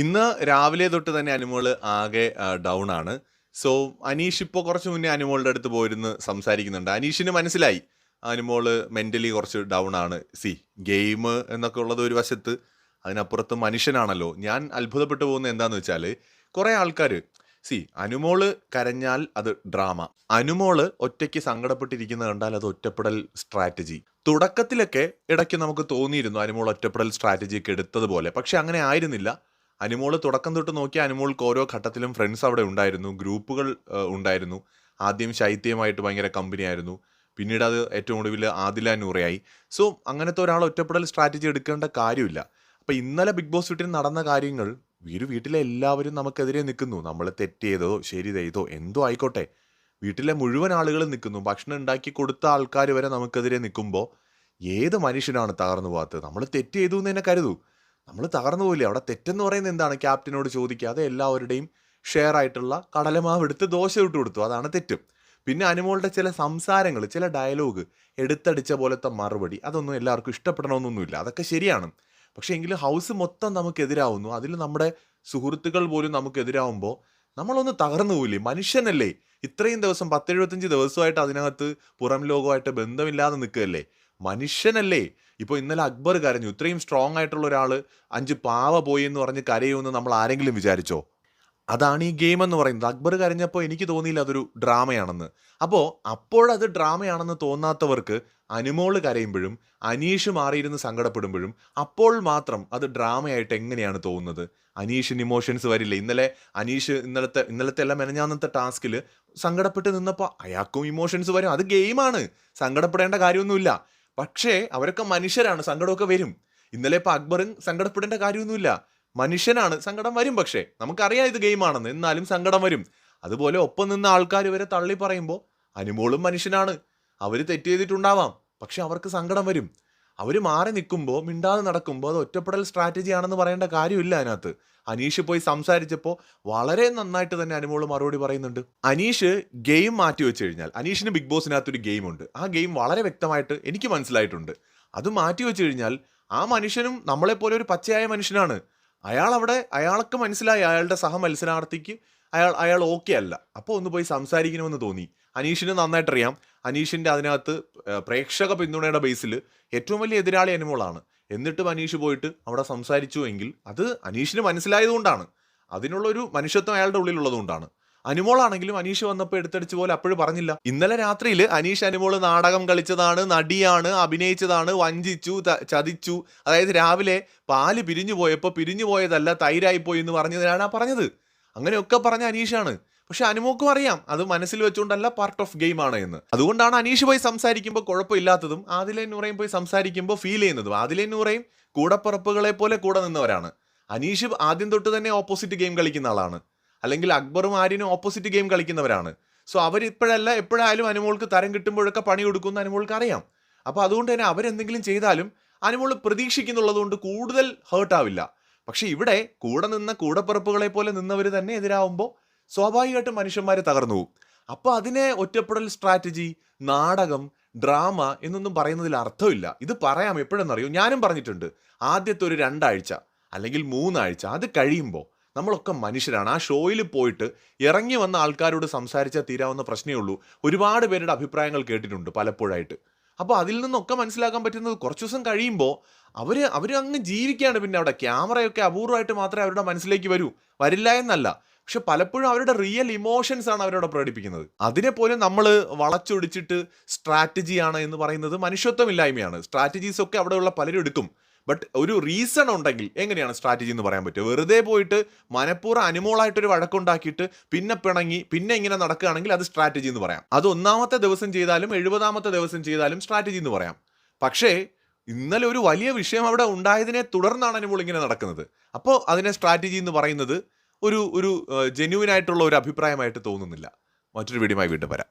ഇന്ന് രാവിലെ തൊട്ട് തന്നെ അനുമോൾ ആകെ ഡൗൺ ആണ്. സോ അനീഷ് ഇപ്പോൾ കുറച്ച് മുന്നേ അനുമോളുടെ അടുത്ത് പോയിരുന്ന് സംസാരിക്കുന്നുണ്ട്. അനീഷിന് മനസ്സിലായി. അനുമോൾ മെന്റലി കുറച്ച് ഡൗൺ ആണ്. സി ഗെയിം എന്നൊക്കെ ഉള്ളത് ഒരു വശത്ത്. അതിനപ്പുറത്ത് മനുഷ്യനാണല്ലോ. ഞാൻ അത്ഭുതപ്പെട്ടു പോകുന്നത് എന്താന്ന് വെച്ചാൽ കുറേ ആൾക്കാർ സി അനുമോൾ കരഞ്ഞാൽ അത് ഡ്രാമ അനുമോൾ ഒറ്റയ്ക്ക് സങ്കടപ്പെട്ടിരിക്കുന്നത് കണ്ടാൽ അത് ഒറ്റപ്പെടൽ സ്ട്രാറ്റജി തുടക്കത്തിലൊക്കെ ഇടയ്ക്ക് നമുക്ക് തോന്നിയിരുന്നു അനുമോൾ ഒറ്റപ്പെടൽ സ്ട്രാറ്റജിയൊക്കെ എടുത്തതുപോലെ. പക്ഷെ അങ്ങനെ ആയിരുന്നില്ല. അനുമോൾ തുടക്കം തൊട്ട് നോക്കിയ അനുമോൾക്ക് ഓരോ ഘട്ടത്തിലും ഫ്രണ്ട്സ് അവിടെ ഉണ്ടായിരുന്നു. ഗ്രൂപ്പുകൾ ഉണ്ടായിരുന്നു. ആദ്യം ശൈത്യമായിട്ട് ഭയങ്കര കമ്പനിയായിരുന്നു പിന്നീട് അത് ഏറ്റവും ഒടുവിൽ ആദില നൂറയായി. സോ അങ്ങനത്തെ ഒരാൾ ഒറ്റപ്പെടൽ സ്ട്രാറ്റജി എടുക്കേണ്ട കാര്യമില്ല. അപ്പോൾ ഇന്നലെ ബിഗ് ബോസ് വീട്ടിൽ നടന്ന കാര്യങ്ങൾ വീട് വീട്ടിലെ എല്ലാവരും നമുക്കെതിരെ നിൽക്കുന്നു. നമ്മൾ തെറ്റ് ചെയ്തോ ശരി ചെയ്തോ എന്തോ ആയിക്കോട്ടെ. വീട്ടിലെ മുഴുവൻ ആളുകളും നിൽക്കുന്നു. ഭക്ഷണം ഉണ്ടാക്കി കൊടുത്ത ആൾക്കാർ വരെ നമുക്കെതിരെ നിൽക്കുമ്പോൾ ഏത് മനുഷ്യനാണ് തകർന്നു പോകാത്തത്? നമ്മൾ തെറ്റ് ചെയ്തു എന്ന് തന്നെ കരുതൂ. നമ്മൾ തകർന്നു പോയില്ലേ? അവിടെ തെറ്റെന്ന് പറയുന്നത് എന്താണ്? ക്യാപ്റ്റനോട് ചോദിക്കാതെ എല്ലാവരുടെയും ഷെയർ ആയിട്ടുള്ള കടലമാവ് എടുത്ത് ദോശ ഇട്ട് കൊടുത്തു. അതാണ് തെറ്റും. പിന്നെ അനുമോളുടെ ചില സംസാരങ്ങൾ ചില ഡയലോഗ് എടുത്തടിച്ച പോലത്തെ മറുപടി അതൊന്നും എല്ലാവർക്കും ഇഷ്ടപ്പെടണമെന്നൊന്നുമില്ല. അതൊക്കെ ശരിയാണ്. പക്ഷേ എങ്കിലും ഹൗസ് മൊത്തം നമുക്കെതിരാവുന്നു. അതിൽ നമ്മുടെ സുഹൃത്തുക്കൾ പോലും നമുക്കെതിരാവുമ്പോൾ നമ്മളൊന്ന് തകർന്നു പോയില്ലേ? മനുഷ്യനല്ലേ? ഇത്രയും ദിവസം പത്തെഴുപത്തഞ്ച് ദിവസമായിട്ട് അതിനകത്ത് പുറം ലോകമായിട്ട് ബന്ധമില്ലാതെ നിൽക്കുകയല്ലേ? മനുഷ്യനല്ലേ? ഇപ്പോൾ ഇന്നലെ അക്ബർ കരഞ്ഞു. ഇത്രയും സ്ട്രോങ് ആയിട്ടുള്ള ഒരാൾ അഞ്ച് പാവ പോയി എന്ന് പറഞ്ഞ് കരയുമെന്ന് നമ്മൾ ആരെങ്കിലും വിചാരിച്ചോ? അതാണ് ഈ ഗെയിം എന്ന് പറയുന്നത്. അക്ബർ കരഞ്ഞപ്പോൾ എനിക്ക് തോന്നിയില്ല അതൊരു ഡ്രാമയാണെന്ന് അപ്പോൾ അപ്പോഴത് ഡ്രാമയാണെന്ന് തോന്നാത്തവർക്ക് അനുമോൾ കരയുമ്പോഴും അനീഷ് മാറിയിരുന്ന് സങ്കടപ്പെടുമ്പോഴും അപ്പോൾ മാത്രം അത് ഡ്രാമയായിട്ട് എങ്ങനെയാണ് തോന്നുന്നത്? അനീഷിന് ഇമോഷൻസ് വരില്ല. ഇന്നലെ അനീഷ് ഇന്നലത്തെ ഇന്നലത്തെ എല്ലാം മെനഞ്ഞാന്നത്തെ ടാസ്കിൽ സങ്കടപ്പെട്ട് നിന്നപ്പോൾ അയാൾക്കും ഇമോഷൻസ് വരും. അത് ഗെയിമാണ് സങ്കടപ്പെടേണ്ട കാര്യമൊന്നുമില്ല. പക്ഷേ അവരൊക്കെ മനുഷ്യരാണ് സങ്കടമൊക്കെ വരും. ഇന്നലെ ഇപ്പൊ അക്ബറും സങ്കടപ്പെടേണ്ട കാര്യമൊന്നുമില്ല. മനുഷ്യനാണ് സങ്കടം വരും പക്ഷേ. നമുക്കറിയാം ഇത് ഗെയിമാണെന്ന്. എന്നാലും സങ്കടം വരും. അതുപോലെ ഒപ്പം നിന്ന ആൾക്കാർ ഇവരെ തള്ളി പറയുമ്പോൾ അനുമോളും മനുഷ്യനാണ്. അവർ തെറ്റ് ചെയ്തിട്ടുണ്ടാവാം. പക്ഷെ അവർക്ക് സങ്കടം വരും. അവർ മാറി നിൽക്കുമ്പോൾ മിണ്ടാതെ നടക്കുമ്പോൾ അത് ഒറ്റപ്പെടൽ സ്ട്രാറ്റജി ആണെന്ന് പറയേണ്ട കാര്യമില്ല അതിനകത്ത്. അനീഷ് പോയി സംസാരിച്ചപ്പോൾ വളരെ നന്നായിട്ട് തന്നെ അനുമോൾ മറുപടി പറയുന്നുണ്ട്. അനീഷ് ഗെയിം മാറ്റി വെച്ച് കഴിഞ്ഞാൽ അനീഷിന് ബിഗ് ബോസിനകത്ത് ഒരു ഗെയിം ഉണ്ട്. ആ ഗെയിം വളരെ വ്യക്തമായിട്ട് എനിക്ക് മനസ്സിലായിട്ടുണ്ട്. അത് മാറ്റി വെച്ച് കഴിഞ്ഞാൽ ആ മനുഷ്യനും നമ്മളെപ്പോലെ ഒരു പച്ചയായ മനുഷ്യനാണ്. അയാൾ അവിടെ അയാൾക്ക് മനസ്സിലായി അയാളുടെ സഹ മത്സരാർത്ഥിക്ക് അയാൾ അയാൾ ഓക്കെ അല്ല. അപ്പോൾ ഒന്ന് പോയി സംസാരിക്കണമെന്ന് തോന്നി. അനീഷിന് നന്നായിട്ടറിയാം. അനീഷിന്റെ അതിനകത്ത് പ്രേക്ഷക പിന്തുണയുടെ ബേസിൽ ഏറ്റവും വലിയ എതിരാളി അനുമോളാണ് എന്നിട്ടും അനീഷ് പോയിട്ട് അവിടെ സംസാരിച്ചു എങ്കിൽ അത് അനീഷിന് മനസ്സിലായതുകൊണ്ടാണ് അതിനുള്ളൊരു മനുഷ്യത്വം അയാളുടെ ഉള്ളിലുള്ളതുകൊണ്ടാണ് അനുമോളാണെങ്കിലും അനീഷ് വന്നപ്പോൾ എടുത്തടിച്ച് പോലെ അപ്പോഴും പറഞ്ഞില്ല. ഇന്നലെ രാത്രിയിൽ അനീഷ് അനുമോൾ നാടകം കളിച്ചതാണ് നടിയാണ് അഭിനയിച്ചതാണ് വഞ്ചിച്ചു ചതിച്ചു. അതായത് രാവിലെ പാൽ പിരിഞ്ഞു പോയപ്പോൾ പിരിഞ്ഞു പോയതല്ല തൈരായി പോയി എന്ന് പറഞ്ഞതിനാണ് ആ പറഞ്ഞത്. അങ്ങനെയൊക്കെ പറഞ്ഞ അനീഷാണ്. പക്ഷെ അനുമോക്കും അറിയാം അത് മനസ്സിൽ വെച്ചുകൊണ്ടല്ല പാർട്ട് ഓഫ് ഗെയിം ആണ് എന്ന്. അതുകൊണ്ടാണ് അനീഷ് പോയി സംസാരിക്കുമ്പോൾ കുഴപ്പമില്ലാത്തതും ആദിലെ നൂറയും പോയി സംസാരിക്കുമ്പോൾ ഫീൽ ചെയ്യുന്നതും. ആദിലെ നൂറയും കൂടപ്പുറപ്പുകളെ പോലെ കൂടെ നിന്നവരാണ്. അനീഷ് ആദ്യം തൊട്ട് തന്നെ ഓപ്പോസിറ്റ് ഗെയിം കളിക്കുന്ന ആളാണ്. അല്ലെങ്കിൽ അക്ബറും ആര്യനും ഓപ്പോസിറ്റ് ഗെയിം കളിക്കുന്നവരാണ്. സോ അവരിപ്പോഴല്ല എപ്പോഴായാലും അനുമോൾക്ക് തരം കിട്ടുമ്പോഴൊക്കെ പണി കൊടുക്കുന്ന അനുമോൾക്ക് അറിയാം. അപ്പോൾ അതുകൊണ്ട് തന്നെ അവരെന്തെങ്കിലും ചെയ്താലും അനുമോൾ പ്രതീക്ഷിക്കുന്നുള്ളത് കൂടുതൽ ഹേർട്ട് ആവില്ല. പക്ഷെ ഇവിടെ കൂടെ നിന്ന കൂടപ്പിറപ്പുകളെ പോലെ നിന്നവർ തന്നെ എതിരാവുമ്പോൾ സ്വാഭാവികമായിട്ടും മനുഷ്യന്മാർ തകർന്നു പോകും. അപ്പോൾ അതിനെ ഒറ്റപ്പെടൽ സ്ട്രാറ്റജി നാടകം ഡ്രാമ എന്നൊന്നും പറയുന്നതിൽ അർത്ഥമില്ല. ഇത് പറയാം എപ്പോഴെന്നറിയോ? ഞാനും പറഞ്ഞിട്ടുണ്ട്. ആദ്യത്തെ ഒരു രണ്ടാഴ്ച അല്ലെങ്കിൽ മൂന്നാഴ്ച അത് കഴിയുമ്പോൾ നമ്മളൊക്കെ മനുഷ്യരാണ്. ആ ഷോയിൽ പോയിട്ട് ഇറങ്ങി വന്ന ആൾക്കാരോട് സംസാരിച്ചാൽ തീരാവുന്ന പ്രശ്നമേ ഉള്ളൂ. ഒരുപാട് പേരുടെ അഭിപ്രായങ്ങൾ കേട്ടിട്ടുണ്ട് പലപ്പോഴായിട്ട്. അപ്പോൾ അതിൽ നിന്നൊക്കെ മനസ്സിലാക്കാൻ പറ്റുന്നത് കുറച്ച് ദിവസം കഴിയുമ്പോൾ അവർ അവർ അങ്ങ് ജീവിക്കുകയാണ് പിന്നെ അവിടെ. ക്യാമറയൊക്കെ അപൂർവമായിട്ട് മാത്രമേ അവരുടെ മനസ്സിലേക്ക് വരൂ. വരില്ല എന്നല്ല. പക്ഷെ പലപ്പോഴും അവരുടെ റിയൽ ഇമോഷൻസ് ആണ് അവരവിടെ പ്രകടിപ്പിക്കുന്നത്. അതിനെ പോലും നമ്മൾ വളച്ചൊടിച്ചിട്ട് സ്ട്രാറ്റജിയാണ് എന്ന് പറയുന്നത് മനുഷ്യത്വമില്ലായ്മയാണ്. സ്ട്രാറ്റജീസ് ഒക്കെ അവിടെയുള്ള പലരും എടുക്കും. ബട്ട് ഒരു റീസൺ ഉണ്ടെങ്കിൽ എങ്ങനെയാണ് സ്ട്രാറ്റജി എന്ന് പറയാൻ പറ്റുക? വെറുതെ പോയിട്ട് മനഃപൂർവം അനുമോളായിട്ടൊരു വഴക്കുണ്ടാക്കിയിട്ട് പിന്നെ പിണങ്ങി പിന്നെ ഇങ്ങനെ നടക്കുകയാണെങ്കിൽ അത് സ്ട്രാറ്റജി എന്ന് പറയാം. അത് ഒന്നാമത്തെ ദിവസം ചെയ്താലും എഴുപതാമത്തെ ദിവസം ചെയ്താലും സ്ട്രാറ്റജി എന്ന് പറയാം. പക്ഷേ ഇന്നലെ ഒരു വലിയ വിഷയം അവിടെ ഉണ്ടായതിനെ തുടർന്നാണ് അനുമോൾ ഇങ്ങനെ നടക്കുന്നത്. അപ്പോൾ അതിനെ സ്ട്രാറ്റജി എന്ന് പറയുന്നത് ഒരു ഒരു ജെന്യൂൻ ആയിട്ടുള്ള ഒരു അഭിപ്രായമായിട്ട് തോന്നുന്നില്ല. മറ്റൊരു വീഡിയോമായി വീണ്ടും വരാം.